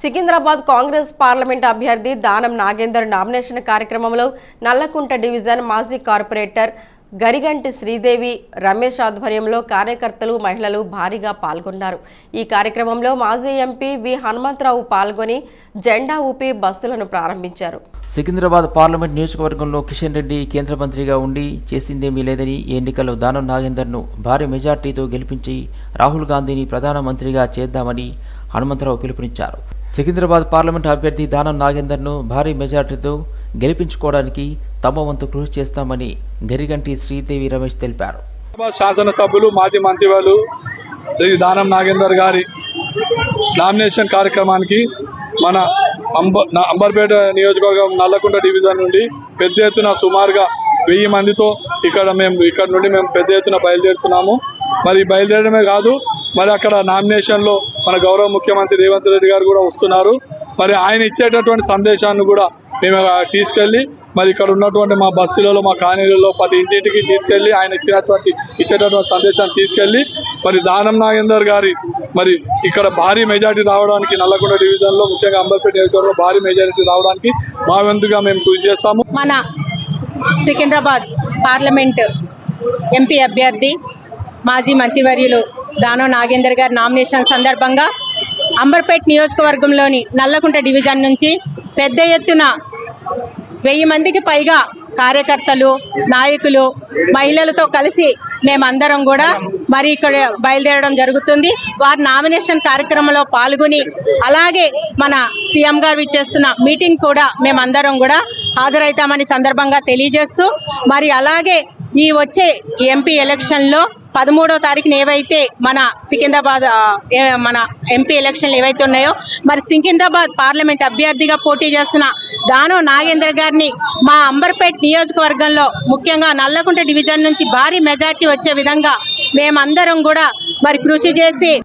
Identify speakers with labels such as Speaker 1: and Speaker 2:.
Speaker 1: Secunderabad Congress parliament అభ్యర్థి దానం Nagender nomination కార్యక్రమంలో నల్లకుంట డివిజన్ మాజీ కార్పొరేటర్ గరిగంటి శ్రీదేవి రమేష్ ఆధ్వర్యంలో కార్యకర్తలు మహిళలు భారీగా పాల్గొన్నారు. ఈ కార్యక్రమంలో మాజీ ఎంపీ వి హనుమంతరావు పాల్గొని జెండా ఊపి బస్సులను ప్రారంభించారు.
Speaker 2: సికింద్రాబాద్ పార్లమెంట్ నియోజకవర్గంలో కిషన్ రెడ్డి కేంద్ర మంత్రిగా ఉండి చేసిందేమీ లేదని ఈ ఎన్నికల్లో దానం నాగేందర్ను భారీ మెజార్టీతో గెలిపించి రాహుల్ గాంధీని ప్రధానమంత్రిగా చేద్దామని హనుమంతరావు పిలుపునిచ్చారు. సికింద్రాబాద్ పార్లమెంట్ అభ్యర్థి దానం నాగేందర్ను భారీ మెజార్టీతో గెలిపించుకోవడానికి తమ వంతు కృషి చేస్తామని గరిగంటి శ్రీదేవి రమేష్ తెలిపారు.
Speaker 3: శాసనసభ్యులు మాజీ మంత్రివాళ్ళు శ్రీ దానం నాగేందర్ గారి నామినేషన్ కార్యక్రమానికి మన అంబ అంబర్పేట నియోజకవర్గం నల్లకుంట డివిజన్ నుండి పెద్ద ఎత్తున సుమారుగా వెయ్యి మందితో ఇక్కడ మేము ఇక్కడ నుండి మేము పెద్ద ఎత్తున బయలుదేరుతున్నాము. మరి బయలుదేరడమే కాదు మరి అక్కడ నామినేషన్లో మన గౌరవ ముఖ్యమంత్రి రేవంత్ రెడ్డి గారు కూడా వస్తున్నారు. మరి ఆయన ఇచ్చేటటువంటి సందేశాన్ని కూడా మేము తీసుకెళ్ళి మరి ఇక్కడ ఉన్నటువంటి మా బస్సులలో మా కాలనీలలో ప్రతి ఇంటింటికి తీసుకెళ్ళి ఆయన ఇచ్చినటువంటి ఇచ్చేటటువంటి సందేశాన్ని తీసుకెళ్ళి మరి దానం నాగేందర్ గారి మరి ఇక్కడ భారీ మెజారిటీ రావడానికి నల్లగొండ డివిజన్లో ముఖ్యంగా అంబర్పేట నియోజకవర్గంలో భారీ మెజారిటీ రావడానికి మా వంతుగా మేము కృషి చేస్తాము.
Speaker 4: మన సికింద్రాబాద్ పార్లమెంట్ ఎంపీ అభ్యర్థి మాజీ మంత్రివర్యులు దానో నాగేందర్ గారి నామినేషన్ సందర్భంగా అంబర్పేట్ నియోజకవర్గంలోని నల్లకుంట డివిజన్ నుంచి పెద్ద ఎత్తున వెయ్యి మందికి పైగా కార్యకర్తలు నాయకులు మహిళలతో కలిసి మేమందరం కూడా మరి ఇక్కడ బయలుదేరడం జరుగుతుంది. వారి నామినేషన్ కార్యక్రమంలో పాల్గొని అలాగే మన సీఎం గారు ఇచ్చేస్తున్న మీటింగ్ కూడా మేమందరం కూడా హాజరవుతామని సందర్భంగా తెలియజేస్తూ మరి అలాగే ఈ వచ్చే ఎంపీ ఎలక్షన్లో పదమూడో తారీఖున ఏవైతే మన సికింద్రాబాద్ మన ఎంపీ ఎలక్షన్లు ఏవైతే ఉన్నాయో మరి సికింద్రాబాద్ పార్లమెంట్ అభ్యర్థిగా పోటీ చేస్తున్న దానో నాగేందర్ గారిని మా అంబర్పేట్ నియోజకవర్గంలో ముఖ్యంగా నల్లకుంట డివిజన్ నుంచి భారీ మెజార్టీ వచ్చే విధంగా మేమందరం కూడా మరి కృషి చేసి